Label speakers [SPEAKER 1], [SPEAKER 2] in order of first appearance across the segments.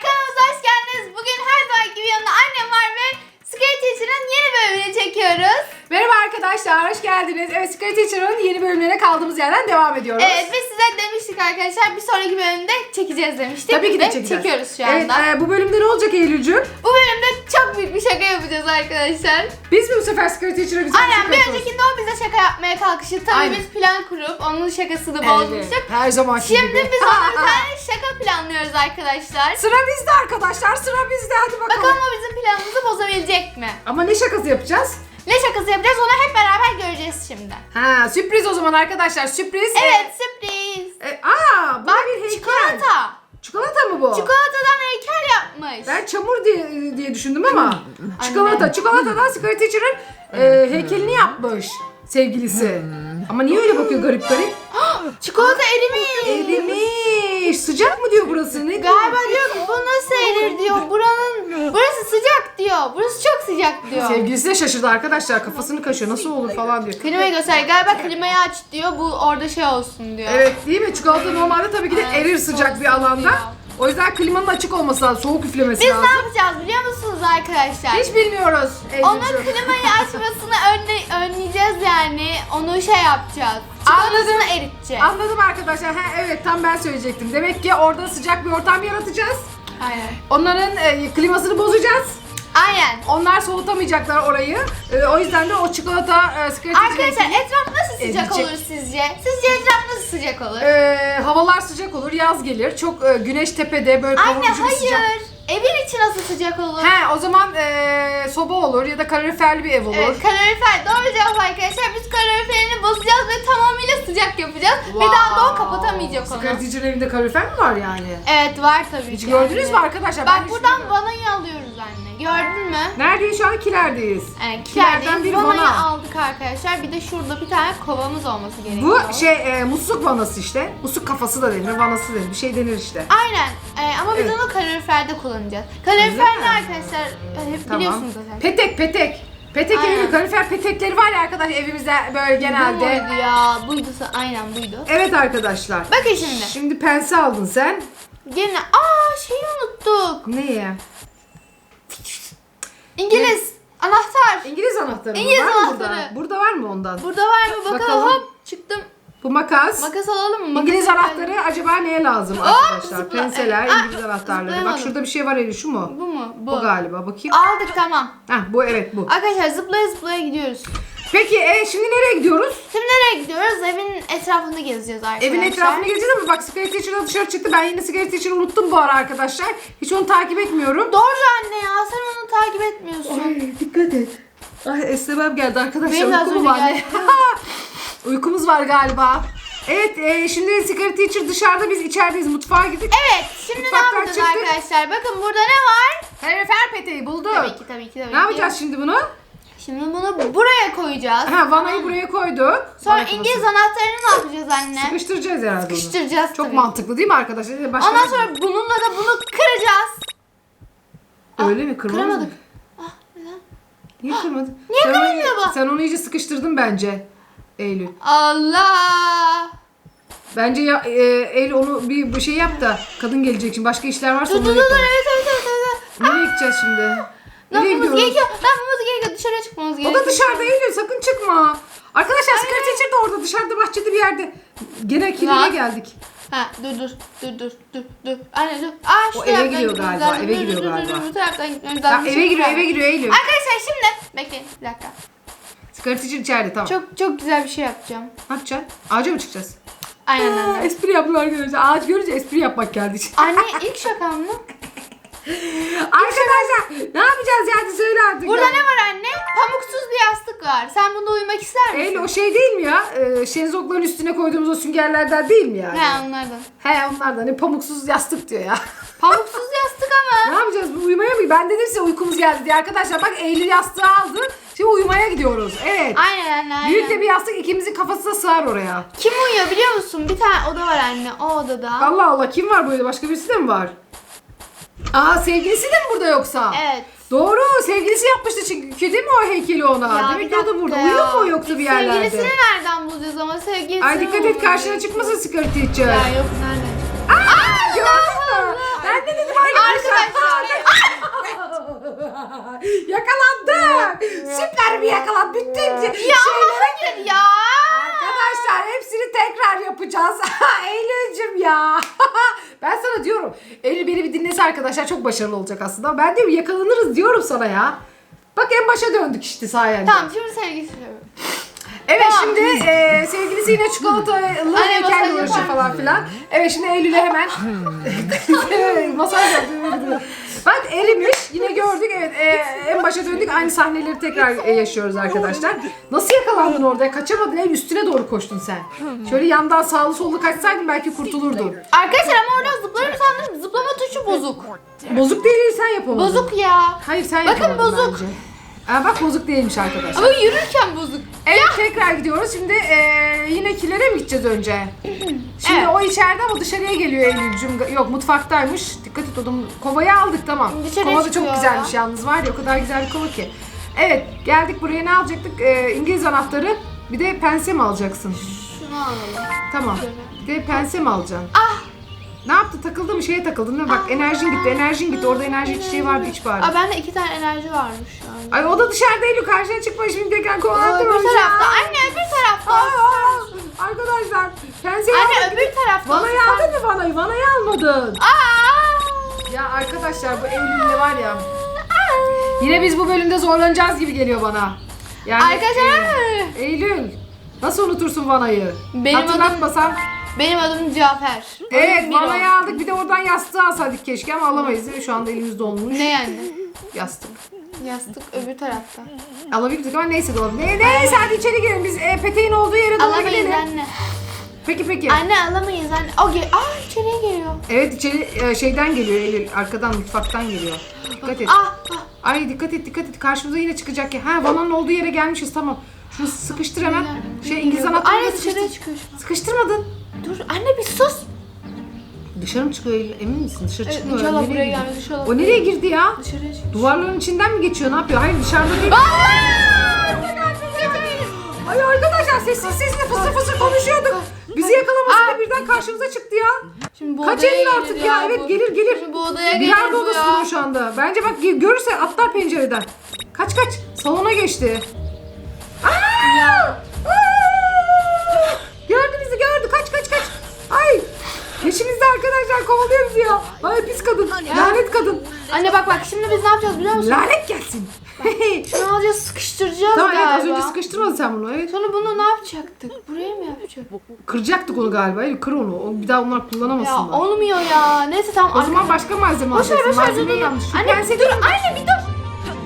[SPEAKER 1] kanalımıza hoş geldiniz. Bugün her zamanki gibi yanımda annem var ve Skate Teacher'ın yeni bölümünü çekiyoruz.
[SPEAKER 2] Merhaba arkadaşlar, hoş geldiniz. Evet, Secret Teacher'ın yeni bölümlerine kaldığımız yerden devam ediyoruz.
[SPEAKER 1] Evet ve size demiştik arkadaşlar bir sonraki bölümde çekeceğiz demiştik.
[SPEAKER 2] Tabii ki de çekeceğiz.
[SPEAKER 1] çekiyoruz şu
[SPEAKER 2] Evet,
[SPEAKER 1] anda.
[SPEAKER 2] e, bu bölümde ne olacak Eylül'cüğüm?
[SPEAKER 1] Bu bölümde çok büyük bir şaka yapacağız arkadaşlar.
[SPEAKER 2] Biz mi bu sefer Secret Teacher'a güzel
[SPEAKER 1] Aynen
[SPEAKER 2] şaka
[SPEAKER 1] bir
[SPEAKER 2] yapıyoruz?
[SPEAKER 1] öncekinde o bize şaka yapmaya kalkıştı. Tabii
[SPEAKER 2] Aynen.
[SPEAKER 1] biz plan kurup onun şakasını
[SPEAKER 2] Evet,
[SPEAKER 1] bozmuştuk.
[SPEAKER 2] her zamanki
[SPEAKER 1] Şimdi
[SPEAKER 2] gibi.
[SPEAKER 1] biz ona bir şaka planlıyoruz arkadaşlar.
[SPEAKER 2] Sıra bizde arkadaşlar, sıra bizde. Hadi bakalım.
[SPEAKER 1] Bakalım o bizim planımızı bozabilecek mi?
[SPEAKER 2] Ama ne şakası yapacağız?
[SPEAKER 1] Ne şakası yapacağız onu hep beraber göreceğiz şimdi.
[SPEAKER 2] Ha, sürpriz o zaman arkadaşlar, sürpriz.
[SPEAKER 1] Evet sürpriz.
[SPEAKER 2] E, aa, bu da
[SPEAKER 1] Bak
[SPEAKER 2] bir heykel.
[SPEAKER 1] çikolata.
[SPEAKER 2] Çikolata mı bu?
[SPEAKER 1] Çikolatadan heykel yapmış.
[SPEAKER 2] Ben çamur diye, diye düşündüm ama. çikolata, çikolatadan Secret Teacher'ın e, heykelini yapmış sevgilisi. Ama niye öyle bakıyor garip garip?
[SPEAKER 1] Çikolata erimiş.
[SPEAKER 2] Erimiş. Sıcak mı diyor burası? Ne diyor?
[SPEAKER 1] Galiba diyor ki bu nasıl erir diyor. Buranın burası sıcak diyor. Burası çok sıcak diyor.
[SPEAKER 2] Sevgilisi de şaşırdı arkadaşlar. Kafasını kaşıyor. Nasıl olur falan diyor.
[SPEAKER 1] Klimayı göster. Galiba klimayı aç diyor. Bu orada şey olsun diyor.
[SPEAKER 2] Evet değil mi? Çikolata normalde tabii ki de erir sıcak bir
[SPEAKER 1] soğusun
[SPEAKER 2] alanda.
[SPEAKER 1] diyor.
[SPEAKER 2] O yüzden klimanın açık olması lazım. Soğuk üflemesi
[SPEAKER 1] Biz
[SPEAKER 2] lazım.
[SPEAKER 1] ne yapacağız biliyor musunuz arkadaşlar?
[SPEAKER 2] Hiç bilmiyoruz.
[SPEAKER 1] Onun
[SPEAKER 2] Eylül'cüğüm.
[SPEAKER 1] klimayı açmasını önle, önleyeceğiz yani. Onu şey yapacağız. Çikolatasını eriteceğiz.
[SPEAKER 2] Anladım arkadaşlar. Ha, evet tam ben söyleyecektim. Demek ki orada sıcak bir ortam yaratacağız.
[SPEAKER 1] Aynen.
[SPEAKER 2] Onların e, klimasını bozacağız.
[SPEAKER 1] Aynen.
[SPEAKER 2] Onlar soğutamayacaklar orayı. E, o yüzden de o çikolata e, Secret
[SPEAKER 1] Arkadaşlar etraf nasıl sıcak
[SPEAKER 2] Eritecek.
[SPEAKER 1] olur sizce? Sizce etraf nasıl sıcak olur?
[SPEAKER 2] e, havalar sıcak olur, yaz gelir. Çok e, güneş tepede böyle
[SPEAKER 1] Anne
[SPEAKER 2] kavurucu bir
[SPEAKER 1] hayır.
[SPEAKER 2] sıcak.
[SPEAKER 1] Evin içi nasıl sıcak olur?
[SPEAKER 2] He o zaman e, soba olur ya da kaloriferli bir ev olur.
[SPEAKER 1] Evet, kalorifer. Doğru cevap arkadaşlar. Biz kaloriferini bozacağız ve tamamıyla sıcak yapacağız. Ve daha da o kapatamayacak onu.
[SPEAKER 2] Teacher'ın evinde kalorifer mi var yani?
[SPEAKER 1] Evet var tabii
[SPEAKER 2] Hiç
[SPEAKER 1] ki.
[SPEAKER 2] gördünüz mü arkadaşlar? Ben
[SPEAKER 1] Bak
[SPEAKER 2] hiç
[SPEAKER 1] buradan
[SPEAKER 2] bilmiyorum.
[SPEAKER 1] vanayı alıyoruz. Gördün mü?
[SPEAKER 2] Neredeyiz şu an kilerdeyiz.
[SPEAKER 1] Evet,
[SPEAKER 2] Kilerden bir
[SPEAKER 1] vanayı
[SPEAKER 2] vana.
[SPEAKER 1] aldık arkadaşlar. Bir de şurada bir tane kovamız olması gerekiyor.
[SPEAKER 2] Bu şey e, musluk vanası işte. Musluk kafası da denir, vanası denir. Bir şey denir işte.
[SPEAKER 1] Aynen. Ee, ama biz
[SPEAKER 2] Evet.
[SPEAKER 1] onu kaloriferde kullanacağız. Kalorifer
[SPEAKER 2] Öyle
[SPEAKER 1] ne
[SPEAKER 2] mi?
[SPEAKER 1] arkadaşlar? Ee, Hep biliyorsunuz zaten.
[SPEAKER 2] Petek petek. Petek
[SPEAKER 1] Aynen.
[SPEAKER 2] evi, kalorifer petekleri var ya arkadaş evimizde böyle
[SPEAKER 1] Bu
[SPEAKER 2] genelde.
[SPEAKER 1] muydu ya? Buydu. Aynen buydu.
[SPEAKER 2] Evet arkadaşlar.
[SPEAKER 1] Bakın şimdi.
[SPEAKER 2] Şimdi pense aldın sen.
[SPEAKER 1] Gene aa şeyi unuttuk.
[SPEAKER 2] Ne ya?
[SPEAKER 1] İngiliz anahtar.
[SPEAKER 2] İngiliz anahtarı mı?
[SPEAKER 1] İngiliz
[SPEAKER 2] var mı
[SPEAKER 1] anahtarı.
[SPEAKER 2] Burada? burada var mı ondan?
[SPEAKER 1] Burada var mı? Bakalım.
[SPEAKER 2] Bakalım.
[SPEAKER 1] Hop çıktım.
[SPEAKER 2] Bu makas.
[SPEAKER 1] Makas alalım mı? Makas
[SPEAKER 2] İngiliz
[SPEAKER 1] alalım.
[SPEAKER 2] anahtarı acaba neye lazım arkadaşlar?
[SPEAKER 1] zıpla-
[SPEAKER 2] Penseler,
[SPEAKER 1] Aa,
[SPEAKER 2] İngiliz anahtarları. Bak
[SPEAKER 1] zıplayamadım.
[SPEAKER 2] şurada bir şey var Eli şu mu?
[SPEAKER 1] Bu mu? Bu.
[SPEAKER 2] Bu galiba bakayım.
[SPEAKER 1] Aldık tamam.
[SPEAKER 2] Heh, bu evet bu.
[SPEAKER 1] Arkadaşlar zıplaya zıplaya gidiyoruz.
[SPEAKER 2] Peki e, şimdi nereye gidiyoruz?
[SPEAKER 1] Şimdi nereye gidiyoruz? Evin etrafında gezeceğiz arkadaşlar.
[SPEAKER 2] Evin etrafını gezeceğiz ama bak Secret Teacher'dan dışarı çıktı. Ben yine Secret Teacher'ı unuttum bu ara arkadaşlar. Hiç onu takip etmiyorum.
[SPEAKER 1] Doğru anne ya sen onu takip etmiyorsun.
[SPEAKER 2] Ay dikkat et. Ay esnemem geldi arkadaşlar.
[SPEAKER 1] Benim az
[SPEAKER 2] Uykum
[SPEAKER 1] önce
[SPEAKER 2] var.
[SPEAKER 1] geldi.
[SPEAKER 2] Uykumuz var galiba. Evet e, şimdi Secret Teacher dışarıda biz içerideyiz mutfağa gittik.
[SPEAKER 1] Evet şimdi ne
[SPEAKER 2] Mutfaktan
[SPEAKER 1] yapacağız
[SPEAKER 2] çıktık.
[SPEAKER 1] arkadaşlar? Bakın burada ne var?
[SPEAKER 2] Kalorifer peteği bulduk.
[SPEAKER 1] Tabii ki tabii ki tabii
[SPEAKER 2] Ne
[SPEAKER 1] ki.
[SPEAKER 2] yapacağız şimdi bunu?
[SPEAKER 1] Şimdi bunu buraya koyacağız.
[SPEAKER 2] Ha vanayı buraya koyduk.
[SPEAKER 1] Sonra
[SPEAKER 2] Vana
[SPEAKER 1] İngiliz
[SPEAKER 2] kafası.
[SPEAKER 1] anahtarını ne yapacağız anne?
[SPEAKER 2] Sıkıştıracağız herhalde onu.
[SPEAKER 1] Sıkıştıracağız
[SPEAKER 2] Çok
[SPEAKER 1] tabii.
[SPEAKER 2] mantıklı değil mi arkadaşlar? Başka
[SPEAKER 1] Ondan sonra bununla da bunu kıracağız.
[SPEAKER 2] Öyle mi? Kırmaz mı?
[SPEAKER 1] Kıramadık. Ah neden?
[SPEAKER 2] Niye kırmadın?
[SPEAKER 1] Niye
[SPEAKER 2] Sen onu-
[SPEAKER 1] kırılmıyor bu?
[SPEAKER 2] Sen onu iyice sıkıştırdın bence. Eylül.
[SPEAKER 1] Allah.
[SPEAKER 2] Bence ya, e, Eylül onu bir, bir şey yap da kadın gelecek şimdi. Başka işler varsa
[SPEAKER 1] Dur dur dur
[SPEAKER 2] onları
[SPEAKER 1] dur
[SPEAKER 2] yapalım.
[SPEAKER 1] evet evet evet. evet.
[SPEAKER 2] Nereye gideceğiz şimdi?
[SPEAKER 1] Ne
[SPEAKER 2] Nereye
[SPEAKER 1] yapmamız
[SPEAKER 2] gidiyoruz?
[SPEAKER 1] gerekiyor? Ne yapmamız gerekiyor? Dışarıya çıkmamız
[SPEAKER 2] O
[SPEAKER 1] gerekiyor.
[SPEAKER 2] da dışarıda Eylül sakın çıkma. Arkadaşlar Secret Teacher de orada dışarıda bahçede bir yerde. Gene kilime
[SPEAKER 1] Lan.
[SPEAKER 2] geldik.
[SPEAKER 1] Ha dur dur dur dur dur dur. Anne dur. Aa şu
[SPEAKER 2] O eve
[SPEAKER 1] taraftan gitmemiz
[SPEAKER 2] galiba,
[SPEAKER 1] lazım.
[SPEAKER 2] eve
[SPEAKER 1] Dur, dur, dur,
[SPEAKER 2] galiba.
[SPEAKER 1] Dur, bu taraftan gitmemiz
[SPEAKER 2] Ya,
[SPEAKER 1] lazım.
[SPEAKER 2] eve giriyor eve giriyor Eylül.
[SPEAKER 1] Arkadaşlar şimdi bekleyin bir dakika.
[SPEAKER 2] Secret Teacher içeride tamam.
[SPEAKER 1] Çok çok güzel bir şey yapacağım.
[SPEAKER 2] Ne yapacaksın? Ağaca mı çıkacağız?
[SPEAKER 1] Aynen
[SPEAKER 2] Aa,
[SPEAKER 1] anne.
[SPEAKER 2] espri yapıyor arkadaşlar. Ağaç görünce espri yapmak geldi.
[SPEAKER 1] Anne ilk şakam mı?
[SPEAKER 2] arkadaşlar ne yapacağız Ee, şezlongların üstüne koyduğumuz o süngerlerden değil mi yani?
[SPEAKER 1] He onlardan.
[SPEAKER 2] He onlardan. Ne pamuksuz yastık diyor ya.
[SPEAKER 1] Pamuksuz yastık ama.
[SPEAKER 2] ne yapacağız? Bu uyumaya mı? Ben dedim size uykumuz geldi diye. Arkadaşlar bak Eylül yastığı aldı. Şimdi uyumaya gidiyoruz. Evet.
[SPEAKER 1] Aynen anne aynen.
[SPEAKER 2] Büyük de bir yastık ikimizin kafası da sığar oraya.
[SPEAKER 1] Kim uyuyor biliyor musun? Bir tane oda var anne. O odada.
[SPEAKER 2] Allah Allah kim var böyle? Başka birisi de mi var? Aa sevgilisi de mi burada yoksa?
[SPEAKER 1] Evet.
[SPEAKER 2] Doğru. Sevgilisi yapmıştı çünkü değil mi o heykeli ona?
[SPEAKER 1] Ya
[SPEAKER 2] Demek
[SPEAKER 1] bir
[SPEAKER 2] ki o da burada.
[SPEAKER 1] dakika
[SPEAKER 2] Uyuyor mu o yoktu bir yerlerde?
[SPEAKER 1] Sevgilisini nereden bulacağız ama sevgilisini
[SPEAKER 2] Ay dikkat et karşına çıkmasın sigara teacher.
[SPEAKER 1] Ya yok nereden?
[SPEAKER 2] Aa, gördün mü? Ben de dedim arkadaşlar.
[SPEAKER 1] Arkadaşlar. Yakalandı. Süper bir yakalan. Bütün şey- Ya hayır ya.
[SPEAKER 2] Arkadaşlar hepsini tekrar yapacağız. Eylül'cüm ya. çok başarılı olacak aslında. Ben de yakalanırız diyorum sana ya. Bak en başa döndük işte sayende.
[SPEAKER 1] Tamam şimdi sevgili.
[SPEAKER 2] Evet
[SPEAKER 1] Tamam.
[SPEAKER 2] şimdi e, sevgilisi yine çikolatalı
[SPEAKER 1] Anne,
[SPEAKER 2] heykel
[SPEAKER 1] masaj
[SPEAKER 2] uğraşıyor
[SPEAKER 1] yapar
[SPEAKER 2] falan filan. Evet şimdi Eylül'e hemen masaj yapıyor. Bak erimiş. Yine gördük. Evet e, en başa döndük. Aynı sahneleri tekrar e, yaşıyoruz arkadaşlar. Nasıl yakalandın orada? Kaçamadın. Ev üstüne doğru koştun sen. Şöyle yandan sağlı sollu kaçsaydın belki kurtulurdun.
[SPEAKER 1] Arkadaşlar ama oradan zıplarım sandım. Zıplama tuşu bozuk.
[SPEAKER 2] Bozuk değil sen yapamadın.
[SPEAKER 1] Bozuk ya.
[SPEAKER 2] Hayır sen
[SPEAKER 1] Bakın
[SPEAKER 2] yapamadın
[SPEAKER 1] bozuk.
[SPEAKER 2] bence. Aa, bak bozuk değilmiş arkadaşlar.
[SPEAKER 1] Ama yürürken bozuk.
[SPEAKER 2] Evet tekrar gidiyoruz. Şimdi eee yine kilere mi gideceğiz önce? Şimdi
[SPEAKER 1] Evet.
[SPEAKER 2] o içeride ama dışarıya geliyor Eylül'cüm. Yok mutfaktaymış. Dikkat et oğlum. Kovayı aldık tamam.
[SPEAKER 1] Dışarıya
[SPEAKER 2] Kova da çok
[SPEAKER 1] çıkıyor
[SPEAKER 2] güzelmiş
[SPEAKER 1] ya.
[SPEAKER 2] yalnız var ya o kadar güzel bir kova ki. Evet geldik buraya ne alacaktık? Eee, İngiliz anahtarı. Bir de pense mi alacaksın?
[SPEAKER 1] Şunu alalım.
[SPEAKER 2] Tamam. Bir de pense mi alacaksın?
[SPEAKER 1] Ah!
[SPEAKER 2] Ne yaptı? Takıldı mı? Şeye takıldın değil mi? Bak enerjin gitti, enerjin gitti. Orada enerji çiçeği vardı iç bari.
[SPEAKER 1] Aa bende iki tane enerji varmış an.
[SPEAKER 2] Ay o da dışarıda Eylül karşına çıkma şimdi tekrar
[SPEAKER 1] Aa,
[SPEAKER 2] kovalattım.
[SPEAKER 1] öbür tarafta. Anne öbür tarafta.
[SPEAKER 2] Aa, arkadaşlar penseyi aldık.
[SPEAKER 1] Anne öbür tarafta.
[SPEAKER 2] Vanayı aldın mı vanayı? Vanayı almadın.
[SPEAKER 1] Aa!
[SPEAKER 2] Ya arkadaşlar bu Eylül'le var ya. Yine biz bu bölümde zorlanacağız gibi geliyor bana. Yani
[SPEAKER 1] Arkadaşlar.
[SPEAKER 2] Eylül nasıl unutursun vanayı?
[SPEAKER 1] Benim
[SPEAKER 2] Hatırlatmasam.
[SPEAKER 1] Benim adım Cafer.
[SPEAKER 2] Evet
[SPEAKER 1] Adım
[SPEAKER 2] vanayı aldık bir de oradan yastığı alsaydık keşke ama alamayız değil mi? Şu anda elimizde olmuş
[SPEAKER 1] Ne yani?
[SPEAKER 2] yastık.
[SPEAKER 1] Yastık öbür tarafta.
[SPEAKER 2] Alabilirdik ama neyse doğru. Ne, neyse hadi içeri girelim biz e, peteğin olduğu yere doğru
[SPEAKER 1] Alamayız
[SPEAKER 2] gidelim.
[SPEAKER 1] anne.
[SPEAKER 2] Peki peki.
[SPEAKER 1] Anne alamayız anne. O gel. Aa içeriye geliyor.
[SPEAKER 2] Evet içeri e, şeyden geliyor Eylül arkadan mutfaktan geliyor. Dikkat et.
[SPEAKER 1] Ah, ah.
[SPEAKER 2] Ay dikkat et dikkat et karşımıza yine çıkacak ya. Ha vananın olduğu yere gelmişiz tamam. Şunu sıkıştır hemen. Şey İngiliz anahtarıyla
[SPEAKER 1] Anne dışarıya
[SPEAKER 2] sıkıştır.
[SPEAKER 1] çıkıyor şu an.
[SPEAKER 2] Sıkıştırmadın.
[SPEAKER 1] Dur anne bir sus.
[SPEAKER 2] Dışarı mı çıkıyor? Emin misin? Dışarı
[SPEAKER 1] Evet,
[SPEAKER 2] çıkmıyor.
[SPEAKER 1] inşallah
[SPEAKER 2] Nereye
[SPEAKER 1] buraya
[SPEAKER 2] gidiyor?
[SPEAKER 1] gelmez, inşallah
[SPEAKER 2] O nereye girdi ya?
[SPEAKER 1] Dışarıya çık.
[SPEAKER 2] Duvarların içinden mi geçiyor? Ne yapıyor? Hayır dışarıda değil. Ay arkadaşlar sessiz sessiz fısır fısır konuşuyorduk. Bizi yakalamasın da birden karşımıza çıktı ya.
[SPEAKER 1] Şimdi bu
[SPEAKER 2] Kaç
[SPEAKER 1] odaya
[SPEAKER 2] elin
[SPEAKER 1] gelir
[SPEAKER 2] artık ya. Evet gelir gelir.
[SPEAKER 1] Şimdi bu odaya gelir
[SPEAKER 2] Bilardo
[SPEAKER 1] bu
[SPEAKER 2] odasında
[SPEAKER 1] ya.
[SPEAKER 2] şu anda. Bence bak görürse atlar pencereden. Kaç kaç. Salona geçti. Aa! Peşimizde arkadaşlar kovalıyor bizi ya. Ay pis kadın. Lanet kadın.
[SPEAKER 1] Anne bak bak şimdi biz ne yapacağız biliyor musun?
[SPEAKER 2] Lanet gelsin.
[SPEAKER 1] Şunu alacağız sıkıştıracağız
[SPEAKER 2] tamam evet
[SPEAKER 1] galiba.
[SPEAKER 2] az önce sıkıştırmadın sen bunu. Evet.
[SPEAKER 1] Sonra bunu ne yapacaktık? Buraya mı yapacaktık?
[SPEAKER 2] Kıracaktık onu galiba. Evet, kır onu. O- Bir daha onlar
[SPEAKER 1] Ya
[SPEAKER 2] kullanamasınlar.
[SPEAKER 1] olmuyor ya. Neyse tamam.
[SPEAKER 2] o zaman başka malzeme
[SPEAKER 1] Boş ver
[SPEAKER 2] alacaksın.
[SPEAKER 1] boş ver dur
[SPEAKER 2] Malzemeyi
[SPEAKER 1] dur.
[SPEAKER 2] yanlış.
[SPEAKER 1] Anne
[SPEAKER 2] pense
[SPEAKER 1] dur anne bir dur.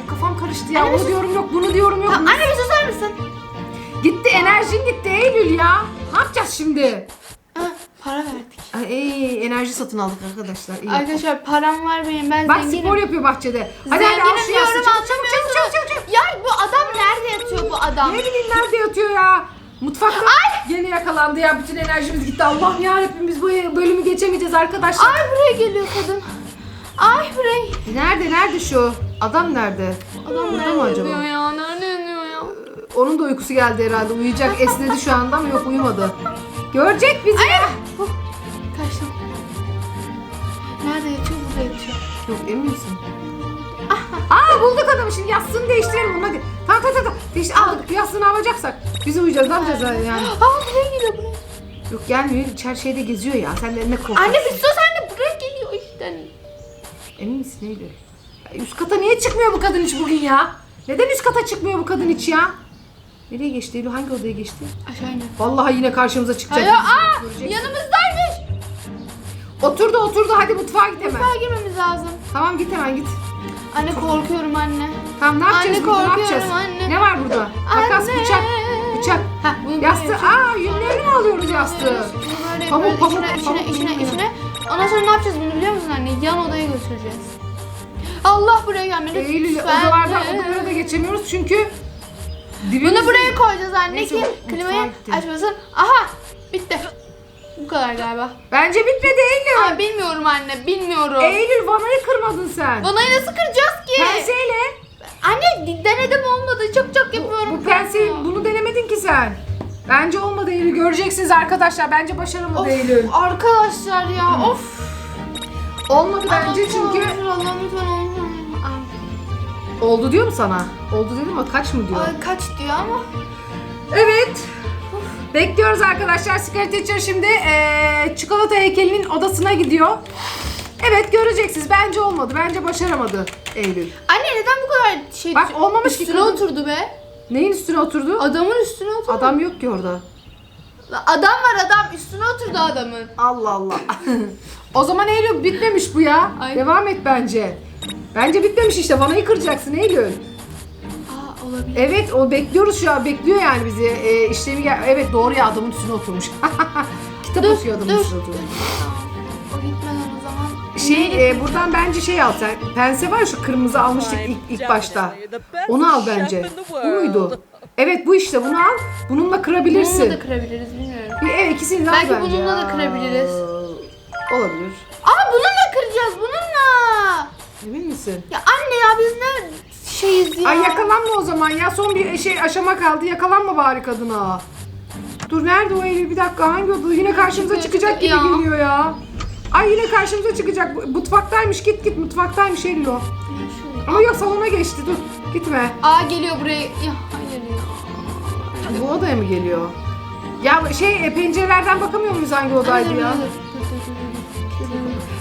[SPEAKER 2] Ay, kafam karıştı ya.
[SPEAKER 1] Anne,
[SPEAKER 2] Onu
[SPEAKER 1] sus.
[SPEAKER 2] diyorum yok, bunu diyorum yok.
[SPEAKER 1] Tamam, anne bir susar mısın?
[SPEAKER 2] Gitti enerjin gitti Eylül ya. Ne yapacağız şimdi?
[SPEAKER 1] Ha, para verdik.
[SPEAKER 2] Ay, enerji satın aldık arkadaşlar. İyi.
[SPEAKER 1] Arkadaşlar param var benim ben
[SPEAKER 2] Bak
[SPEAKER 1] zenginim.
[SPEAKER 2] spor yapıyor bahçede. Hadi hadi al
[SPEAKER 1] Zenginim
[SPEAKER 2] şu yastığı.
[SPEAKER 1] diyorum
[SPEAKER 2] Çabuk çabuk çabuk çabuk çabuk. çabuk.
[SPEAKER 1] Ya bu adam nerede yatıyor bu adam?
[SPEAKER 2] Ne bileyim nerede yatıyor ya? Mutfakta yeni yakalandı ya. Bütün enerjimiz gitti. Allah ya biz bu bölümü geçemeyeceğiz arkadaşlar.
[SPEAKER 1] Ay buraya geliyor kadın. Ay buraya.
[SPEAKER 2] Nerede nerede şu? Adam nerede?
[SPEAKER 1] Adam
[SPEAKER 2] Burada mı acaba?
[SPEAKER 1] yatıyor ya? Nerede yatıyor ya?
[SPEAKER 2] Onun da uykusu geldi herhalde. Uyuyacak. Esnedi şu anda ama yok uyumadı. Görecek bizi. ya.
[SPEAKER 1] Nerede yatıyor? Burada yatıyor.
[SPEAKER 2] Yok emin misin? Aa bulduk adamı şimdi yastığını değiştirelim onu hadi. Tamam tamam tamam. Değiştir, aldık yastığını alacaksak. Biz uyuyacağız ne yapacağız yani?
[SPEAKER 1] Aa buraya geliyor buraya.
[SPEAKER 2] Yok gelmiyor içer şeyde geziyor ya. Sen de ne korkarsın?
[SPEAKER 1] Anne bir sus anne buraya geliyor işte.
[SPEAKER 2] Emin misin neydi? Ya üst kata niye çıkmıyor bu kadın hiç bugün ya? Neden üst kata çıkmıyor bu kadın hiç ya? Nereye geçti Eylül? Hangi odaya geçti?
[SPEAKER 1] Aşağı iniyor.
[SPEAKER 2] Vallahi yine karşımıza çıkacak.
[SPEAKER 1] Hayır aa
[SPEAKER 2] Görecek.
[SPEAKER 1] yanımızdaymış.
[SPEAKER 2] Oturdu oturdu hadi mutfağa git hemen.
[SPEAKER 1] Mutfağa girmemiz lazım.
[SPEAKER 2] Tamam git hemen git.
[SPEAKER 1] Anne korkuyorum anne.
[SPEAKER 2] Tamam ne yapacağız
[SPEAKER 1] Anne,
[SPEAKER 2] burada ne
[SPEAKER 1] korkuyorum
[SPEAKER 2] yapacağız?
[SPEAKER 1] anne.
[SPEAKER 2] Ne var burada?
[SPEAKER 1] Anne.
[SPEAKER 2] bıçak. Bıçak.
[SPEAKER 1] Ha, bunu
[SPEAKER 2] Yastığı. Aa yünlerini mi alıyoruz yastığı?
[SPEAKER 1] Böyle
[SPEAKER 2] Pamuk,
[SPEAKER 1] böyle
[SPEAKER 2] pamuk,
[SPEAKER 1] içine,
[SPEAKER 2] pamuk
[SPEAKER 1] içine, içine, içine. Ondan sonra ne yapacağız bunu biliyor musun anne? Yan odaya götüreceğiz. Allah buraya gelmedi.
[SPEAKER 2] Eylül odalardan odalara da geçemiyoruz çünkü dibimiz
[SPEAKER 1] Bunu buraya koyacağız anne
[SPEAKER 2] Neyse,
[SPEAKER 1] ki klimayı açmasın. Aha bitti. Bu kadar galiba.
[SPEAKER 2] Bence bitmedi Eylül.
[SPEAKER 1] Aa, bilmiyorum anne bilmiyorum.
[SPEAKER 2] Eylül vanayı kırmadın sen.
[SPEAKER 1] Vanayı nasıl kıracağız ki?
[SPEAKER 2] Penseyle.
[SPEAKER 1] Anne denedim olmadı. Çok çok yapıyorum.
[SPEAKER 2] Bu penseyi bunu denemedin ki sen. Bence olmadı Eylül. Göreceksiniz arkadaşlar. Bence başaramadı
[SPEAKER 1] Of,
[SPEAKER 2] Eylül.
[SPEAKER 1] arkadaşlar ya of.
[SPEAKER 2] Olmadı bence çünkü
[SPEAKER 1] Allah'ım lütfen olsun.
[SPEAKER 2] oldu diyor mu sana? Oldu dedim ama kaç mı diyor?
[SPEAKER 1] Ay, kaç diyor ama.
[SPEAKER 2] Evet. Bekliyoruz arkadaşlar. Secret Teacher şimdi eee, çikolata heykelinin odasına gidiyor. Evet göreceksiniz. Bence olmadı. Bence başaramadı Eylül.
[SPEAKER 1] Anne neden bu kadar şey
[SPEAKER 2] Bak olmamış ki
[SPEAKER 1] üstüne
[SPEAKER 2] kadın.
[SPEAKER 1] oturdu be?
[SPEAKER 2] Neyin üstüne oturdu?
[SPEAKER 1] Adamın üstüne oturdu.
[SPEAKER 2] Adam yok ki orada.
[SPEAKER 1] Adam var adam üstüne oturdu adamın.
[SPEAKER 2] Allah Allah. o zaman Eylül bitmemiş bu ya.
[SPEAKER 1] Ay.
[SPEAKER 2] Devam et bence. Bence bitmemiş işte. Vanayı kıracaksın Eylül.
[SPEAKER 1] Olabilir.
[SPEAKER 2] Evet o bekliyoruz şu an. Bekliyor yani bizi. Ee, işlemi gel- Evet doğru ya adamın üstüne oturmuş. Kitap
[SPEAKER 1] Dur,
[SPEAKER 2] okuyor adamın
[SPEAKER 1] dur.
[SPEAKER 2] üstüne oturmuş.
[SPEAKER 1] Tamam. O gitmeden o zaman.
[SPEAKER 2] Şey e, buradan bence şey al sen. Pense var şu kırmızı almıştık ilk, ilk başta. Onu al bence. Bu muydu? Evet bu işte bunu al. Bununla kırabilirsin.
[SPEAKER 1] Bununla da kırabiliriz bilmiyorum.
[SPEAKER 2] Bir, evet ikisini de al
[SPEAKER 1] Belki
[SPEAKER 2] bence.
[SPEAKER 1] bununla da kırabiliriz.
[SPEAKER 2] Olabilir.
[SPEAKER 1] Aa bununla kıracağız bununla.
[SPEAKER 2] Emin misin?
[SPEAKER 1] Ya anne ya biz ne şeyiz ya.
[SPEAKER 2] Ay yakalanma o zaman ya. Son bir şey aşama kaldı. Yakalanma bari kadına. Dur nerede o Eylül? Bir dakika hangi o? Yine karşımıza çıkacak gibi
[SPEAKER 1] ya.
[SPEAKER 2] geliyor ya. Ay yine karşımıza çıkacak. Mutfaktaymış. Git git mutfaktaymış Eylül o. Ama yok salona geçti. Dur. Gitme.
[SPEAKER 1] Aa geliyor buraya. Ya hayır ya.
[SPEAKER 2] Bu odaya mı geliyor? Ya şey e, pencerelerden bakamıyor muyuz hangi odaydı ya?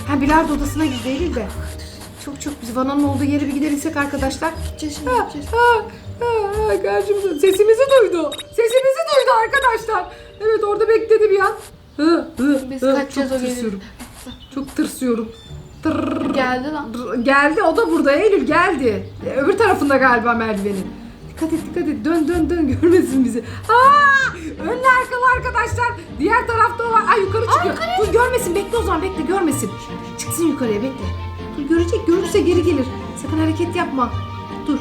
[SPEAKER 2] Ha bilardo odasına git Eylül de. Çok çok biz Vana'nın olduğu yere bir gidebilsek arkadaşlar.
[SPEAKER 1] Gideceğiz şimdi
[SPEAKER 2] Ha,
[SPEAKER 1] gideceğiz.
[SPEAKER 2] ha, ha, ha, karşımıza sesimizi duydu. Sesimizi duydu arkadaşlar. Evet orada bekledi bir an. Hı, hı,
[SPEAKER 1] Biz
[SPEAKER 2] hı.
[SPEAKER 1] kaçacağız,
[SPEAKER 2] Çok
[SPEAKER 1] o gelir.
[SPEAKER 2] tırsıyorum. Çok tırsıyorum. Tırrrr.
[SPEAKER 1] Geldi lan.
[SPEAKER 2] Geldi o da burada Eylül geldi. E, Öbür tarafında galiba merdivenin. Dikkat et dikkat et dön dön dön görmesin bizi. Aa! Önlü arkalı arkadaşlar. Diğer tarafta o var. Ay yukarı çıkıyor. Dur görmesin bekle o zaman bekle görmesin. Çıksın yukarıya bekle. Görecek görürse geri gelir. Sakın hareket yapma. Dur.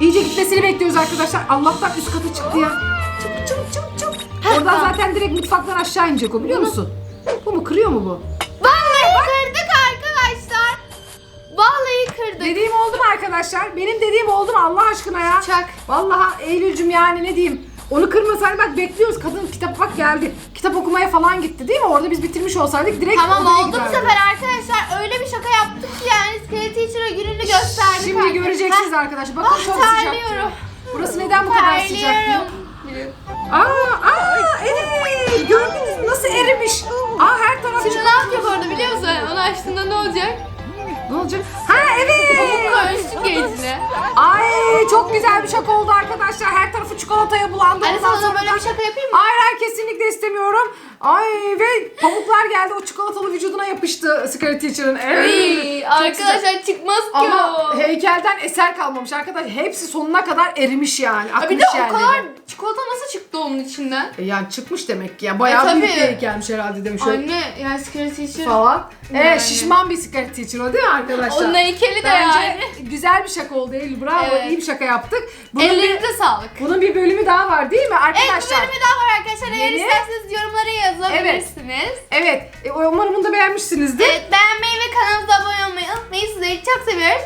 [SPEAKER 2] İyice gitmesini bekliyoruz arkadaşlar. Allah'tan üst kata çıktı ya. Çabuk çabuk çabuk çabuk. Oradan zaten direkt mutfaktan aşağı inecek o biliyor musun? Bu mu kırıyor mu bu?
[SPEAKER 1] Vallahi kırdık arkadaşlar. Vallahi kırdık.
[SPEAKER 2] Dediğim oldu mu arkadaşlar? Benim dediğim oldu mu Allah aşkına ya?
[SPEAKER 1] Çak.
[SPEAKER 2] Vallahi Eylül'cüm yani ne diyeyim? Onu kırmasaydı bak bekliyoruz. Kadın kitap bak geldi. Kitap okumaya falan gitti değil mi? Orada biz bitirmiş olsaydık direkt
[SPEAKER 1] Tamam
[SPEAKER 2] odaya
[SPEAKER 1] oldu bu
[SPEAKER 2] giderdik.
[SPEAKER 1] sefer arkadaşlar. Öyle bir şaka yaptık ki yani Skelet Teacher'a gününü gösterdik.
[SPEAKER 2] Şimdi
[SPEAKER 1] artık.
[SPEAKER 2] göreceksiniz arkadaşlar. Bakın
[SPEAKER 1] Ah,
[SPEAKER 2] çok sıcak.
[SPEAKER 1] terliyorum.
[SPEAKER 2] Burası neden bu kadar sıcak diyor.
[SPEAKER 1] Terliyorum.
[SPEAKER 2] Aa, aa evet. Gördünüz mü nasıl erimiş? Aa her taraf
[SPEAKER 1] Şimdi ne yapacak orada biliyor musun? Onu açtığında ne olacak?
[SPEAKER 2] Ne olacak? Ha evet.
[SPEAKER 1] Karıştık gençle.
[SPEAKER 2] Ay çok güzel bir şaka oldu arkadaşlar. Her tarafı çikolataya bulandı.
[SPEAKER 1] Anne
[SPEAKER 2] Ondan
[SPEAKER 1] sana
[SPEAKER 2] sonra
[SPEAKER 1] böyle bir şaka yapayım mı?
[SPEAKER 2] Hayır hayır kesinlikle istemiyorum. Ay ve pamuklar geldi o çikolatalı vücuduna yapıştı Scarlet Teacher'ın.
[SPEAKER 1] Ay,
[SPEAKER 2] güzel.
[SPEAKER 1] arkadaşlar çıkmaz ki
[SPEAKER 2] Ama
[SPEAKER 1] o.
[SPEAKER 2] heykelden eser kalmamış arkadaş. Hepsi sonuna kadar erimiş yani.
[SPEAKER 1] Ya
[SPEAKER 2] Akmış
[SPEAKER 1] bir de o
[SPEAKER 2] yerleri.
[SPEAKER 1] kadar çikolata nasıl çıktı onun içinden?
[SPEAKER 2] E Yani çıkmış demek ki. Ya bayağı
[SPEAKER 1] E,
[SPEAKER 2] büyük
[SPEAKER 1] tabii.
[SPEAKER 2] bir heykelmiş herhalde demiş. Şöyle
[SPEAKER 1] Anne yani Skelet Teacher.
[SPEAKER 2] falan.
[SPEAKER 1] Yani.
[SPEAKER 2] Evet şişman bir Scarlet Teacher o değil mi arkadaşlar?
[SPEAKER 1] Onun heykeli de
[SPEAKER 2] Bence
[SPEAKER 1] yani.
[SPEAKER 2] güzel bir şaka oldu Eylül. Bravo.
[SPEAKER 1] Evet.
[SPEAKER 2] iyi bir şaka yaptık. Bunun bir,
[SPEAKER 1] Ellerinize sağlık.
[SPEAKER 2] bunun bir bölümü daha var değil mi
[SPEAKER 1] Evet bir
[SPEAKER 2] arkadaşlar?
[SPEAKER 1] bölümü daha var arkadaşlar. Eğer
[SPEAKER 2] Yeni.
[SPEAKER 1] isterseniz yorumlara yazabilirsiniz.
[SPEAKER 2] Evet. e, umarım bunu da beğenmişsinizdir.
[SPEAKER 1] Evet beğenmeyi ve kanalımıza abone olmayı unutmayın. Sizleri çok seviyoruz.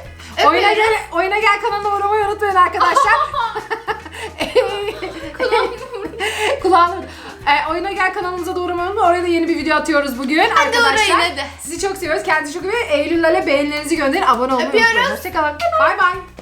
[SPEAKER 2] Oyuna
[SPEAKER 1] Öpüyoruz.
[SPEAKER 2] gel, oyuna gel kanalına uğramayı unutmayın arkadaşlar. Kulağını e, oyuna gel kanalımıza uğramayı unutmayın. Oraya da yeni bir video atıyoruz bugün
[SPEAKER 1] Hadi
[SPEAKER 2] arkadaşlar.
[SPEAKER 1] hadi.
[SPEAKER 2] Sizi çok seviyoruz. Kendinize çok iyi bakın. Eylül'le beğenilerinizi gönderin. Abone olmayı
[SPEAKER 1] Öpüyoruz.
[SPEAKER 2] unutmayın. Hoşçakalın. Bay bay.